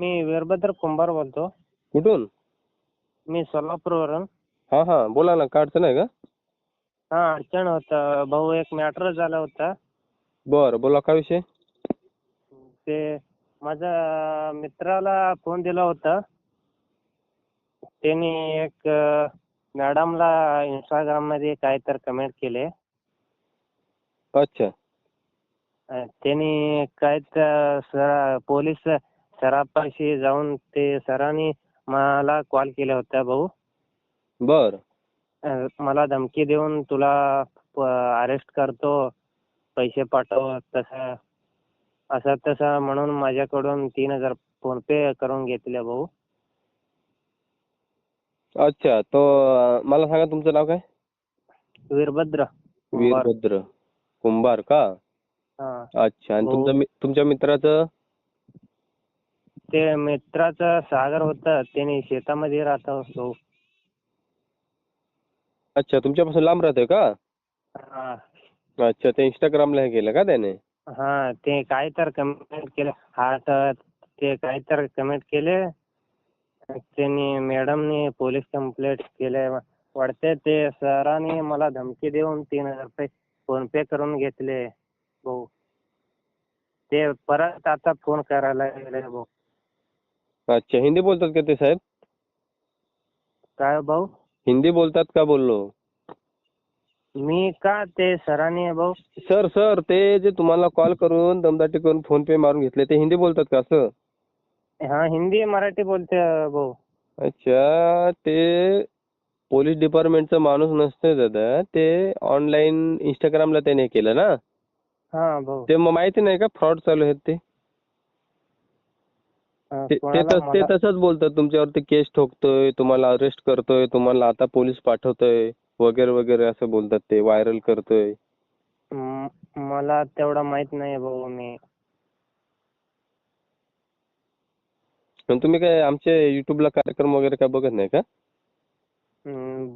मी वीरभद्र कुंभार बोलतो. कुठून? मी सोलापूरवरून. हां हां. बोला ना काय अडचण आहे का? हा अडचण होतं. भाऊ एक मॅटर झाला होता. बरं बोला काय विषय? ते माझ्या मित्राला फोन दिला होता. त्यांनी एक मॅडमला इंस्टाग्राममध्ये काय तर कमेंट केले. अच्छा. त्यांनी काय तर पोलीस सरापाशी जाऊन ते सरांनी मला कॉल केला होता भाऊ. बरं. अं, मला धमकी देऊन तुला अरेस्ट करतो पैसे पाठव तसं असं तसं म्हणून माझ्याकडून तीन हजार फोन पे करून घेतले भाऊ. अच्छा तो अं, मला सांगा तुमचं नाव काय? वीरभद्र कुंभार. वीरभद्र कुंभार का? हा. अच्छा आणि हो. तुमचं तुमच्या मित्राचं? ते मित्राचं सागर होतं त्याने शेतामध्ये राहतो भाऊ अच्छा तुमच्यापासून लांब राहतोय का? हा. अच्छा ते इंस्टाग्रामला हे केलं का त्याने? हा ते काय तर कमेंट केले हार्ट ते काय तर कमेंट केले. त्यांनी मॅडमनी पोलीस कंप्लेंट केले. वाटते ते सरांनी मला धमकी देऊन तीन हजार रुपये फोन पे करून घेतले. भाऊ ते परत आता फोन करायला गेले भाऊ. अच्छा हिंदी बोलतात का ते साहेब? काय भाऊ? हिंदी बोलतात का बोललो? मी का ते सरांनी भाऊ? सर सर ते जे तुम्हाला कॉल करून दमदाटी करून फोन पे मारून घेतले ते हिंदी बोलतात का असं? हा हिंदी मराठी बोलते भाऊ. अच्छा ते पोलीस डिपार्टमेंटचा माणूस नसतोय दादा ते ऑनलाईन इंस्टाग्रामला त्याने हे केलं ना? हा भाऊ. ते मग माहिती नाही का फ्रॉड चालू आहेत ते? हा, ते ते तसंच बोलतात तुमच्यावरती केस ठोकतोय तुम्हाला अरेस्ट करतोय तुम्हाला आता पोलीस पाठवतोय वगैरे वगैरे असं बोलतात ते व्हायरल करतोय. मला तेवढं माहीत नाही भाऊ मी. पण तुम्ही काय आमचे युट्यूबला कार्यक्रम वगैरे काय बघत नाही का?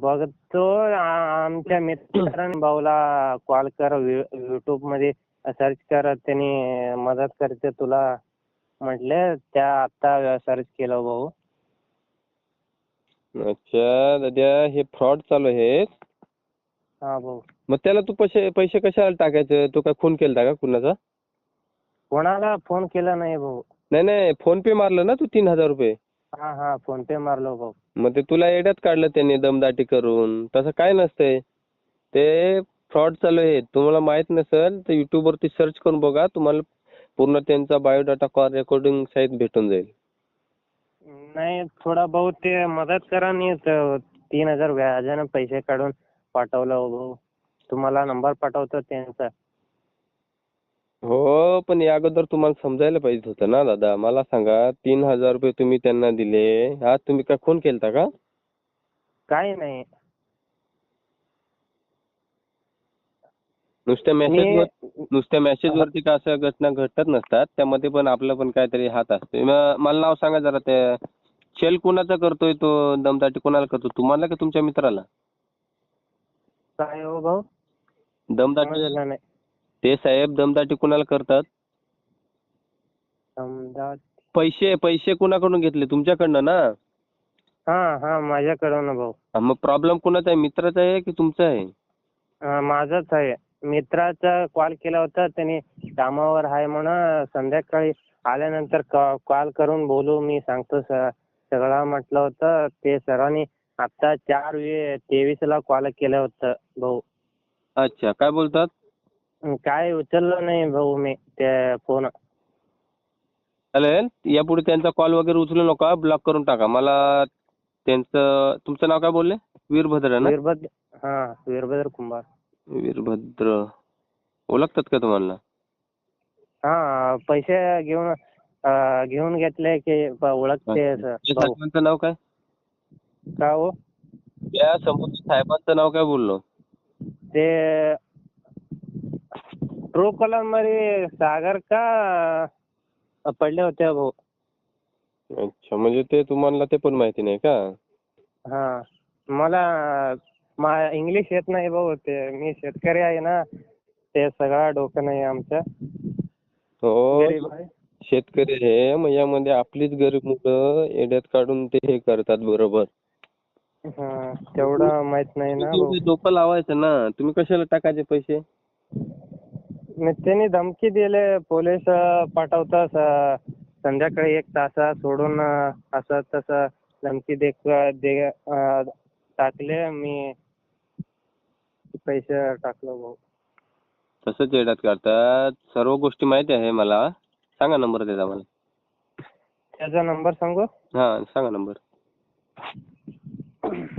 बघतो. आमच्या मित्राने भाऊला कॉल कर युट्यूबमध्ये सर्च कर त्यांनी मदत करते तुला. म्हटले त्या आता सर्च केलं भाऊ. अच्छा दादा हे फ्रॉड चालू आहेत. हा भाऊ. मग त्याला तू पैसे पैसे कशाला टाकायचे? तू काय खून केलता का कुणाचा? कोणाला फोन केला नाही भाऊ. नाही नाही फोन पे मारलं ना तू तीन हजार रुपये. हा हा फोन पे मारलो भाऊ. मग ते तुला येड्यात काढलं त्यांनी दमदाटी करून. तसं काय नसतंय. ते फ्रॉड चालू आहे तुम्हाला माहीत नसेल तर YouTube वरती सर्च करून बघा. तुम्हाला पूर्ण त्यांचा बायोडाटा कॉल रेकॉर्डिंग सहित भेटून जाईल. नाही थोडा भाऊ ते मदत करा नी त- तीन हजार व्याजानं पैसे काढून पाठवलं हो भाऊ. तुम्हाला नंबर पाठवतो त्यांचा. हो पण या अगोदर तुम्हाला समजायला पाहिजे होतं ना दादा. मला सांगा तीन हजार रुपये तुम्ही त्यांना दिले. हा तुम्ही काय खून केलता का? काही नाही. नुसत्या मेसेज नुसत्या मेसेज वरती का अशा घटना घडत नसतात त्यामध्ये पण आपलं पण काहीतरी हात असतो मला नाव सांगा जरा त्या शेल कुणाचा करतोय तो दमदाटी? कोणाला करतो? तुम्हाला का तुमच्या मित्राला? काय हो भाऊ? दमदाटी ते साहेब दमदाटी कुणाला करतात? पैसे पैसे कुणाकडून घेतले? तुमच्याकडनं ना? हा हा माझ्याकडून भाऊ. मग प्रॉब्लेम कुणाचा आहे? मित्राचा आहे की तुमचा आहे? माझाच आहे. मित्राचा कॉल केला होता. त्याने कामावर आहे म्हणून संध्याकाळी आल्यानंतर कॉल करून बोलू. मी सांगतो सगळं म्हटलं होतं. ते सरांनी आता चार वे तेवीसला कॉल केलं होतं भाऊ. अच्छा काय बोलतात? काय उचललं नाही भाऊ मी ते फोन चालेल यापुढे त्यांचा कॉल वगैरे उचलू नका. ब्लॉक करून टाका. मला त्यांचं तुमचं नाव काय बोलले? वीरभद्र ना? वीरभद्र हा वीरभद्र कुंभार. वीरभद्र. ओळखतात का तुम्हाला? हा पैसे घेऊन अं, घेऊन घेतले की ओळखते असं. त्या भाऊ साहेबांचं नाव काय? का हो? त्या समोरच्या साहेबांचं नाव काय बोललो? ते ट्रू कलरमध्ये सागर का अं, पडले होते भाऊ. अच्छा म्हणजे ते तुम्हाला ते पण माहिती नाही का? हा मला मा इंग्लिश येत नाही भाऊ ते मी शेतकरी आहे ना ते सगळं डोकं नाही आमचं. हो आहे. शेतकरी आहे मग यामध्ये आपलीच गरीब मुलं येड्यात काढून ते हे करतात बरोबर. हा तेवढं माहीत नाही ना भाऊ. तुम्ही डोकं लावायचं ना तुम्ही कशाला टाकायचे पैसे? मग त्यांनी धमकी दिले पोलीस अं, पाठवतात अं, संध्याकाळी एक तासा सोडून अं, असं तसं धमकी दे दे अं, टाकले मी पैसे टाकलो भाऊ. तसंच येड्यात काढतात सर्व गोष्टी माहिती आहे मला. सांगा नंबर त्याचा मला. त्याचा नंबर सांगू? हा सांगा नंबर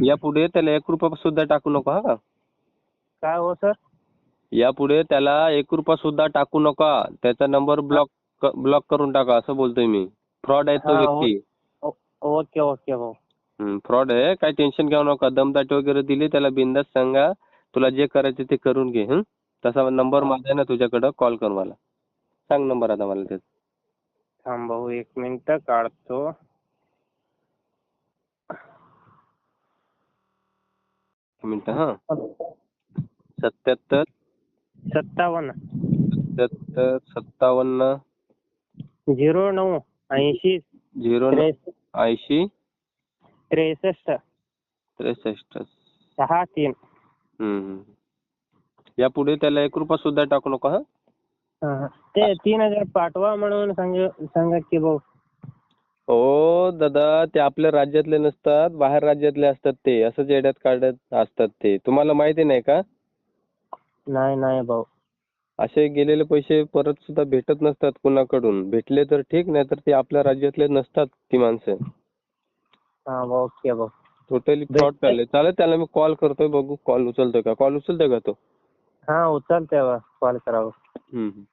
यापुढे त्याला एक रुपया सुद्धा टाकू नको हा का? काय हो सर यापुढे त्याला एक रुपया सुद्धा टाकू नका. त्याचा नंबर ब्लॉक ब्लॉक करून टाका असं बोलतोय मी. फ्रॉड आहे तो हा, हो. व्यक्ती ओके ओके भाऊ. फ्रॉड आहे. काही टेन्शन घेऊ नका. दमदाटी वगैरे दिली त्याला बिंदास सांगा. तुला जे करायचे ते करून घे हं? तसा नंबर माझा आहे ना तुझ्याकडं कॉल कर मला. सांग नंबर आता मला त्याचा. थांब भाऊ एक मिनिट काढतो. एक मिनिट हा? सत्याहत्तर. सत्तावन्न. सत्याहत्तर सत्तावन्न. झिरो नऊ ऐंशी. झिरो त्रेस- ऐंशी. त्रेसष्ट. त्रेसष्ट. सहा तीन. यापुढे त्याला एक रुपया सुद्धा टाकू नका हा. ते तीन हजार पाठवा म्हणून सांग सांगा की भाऊ. हो दादा ते आपल्या राज्यातले नसतात बाहेर राज्यातले असतात ते. असंच येड्यात काढत असतात ते. तुम्हाला माहिती नाही का? नाही नाही भाऊ. असे गेलेले पैसे परत सुद्धा भेटत नसतात कुणाकडून. भेटले तर ठीक नाही तर ते आपल्या राज्यातले नसतात ती माणसं. हा भाऊ ओके भाऊ. टोटली फ्रॉड चालले चालेल त्याला मी कॉल करतोय बघू. कॉल उचलतोय का? कॉल उचलतोय का तो? हा उचलते कॉल करावं. हम्म, हम्म.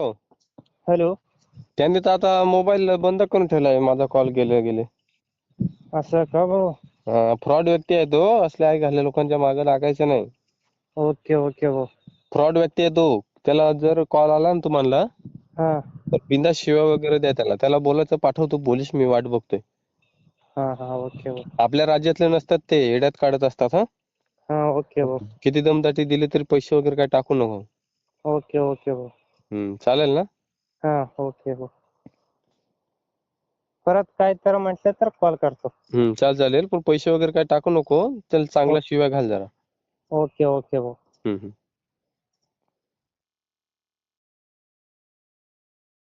हो हॅलो त्यांनी तर आता मोबाईल बंद करून ठेवलाय माझा कॉल गेले गेले. असं का भाऊ? फ्रॉड व्यक्ती आहे तो. असल्या आई घालल्या लोकांच्या मागे लागायचं नाही. ओके ओके भाऊ. फ्रॉड व्यक्ती आहे तो. त्याला जर कॉल आला ना तुम्हाला हा. तर बिंदास शिव्या वगैरे द्या त्याला. त्याला बोलायचं पाठवतो. पोलीस मी वाट बघतोय. हा हा ओके भाऊ. आपल्या राज्यातले नसतात ते. येड्यात काढत असतात हा. हा ओके भाऊ. किती दमदाटी दिली तरी पैसे वगैरे काय टाकू नको. ओके ओके भाऊ. हम्म चालेल ना? हा ओके भाऊ. परत काय तर म्हटलं तर कॉल करतो. हम्म चाल चालेल. पण पैसे वगैरे काय टाकू नको. त्याला चांगल्या शिव्या घाल जरा. ओके ओके भाऊ हम्म हम्म.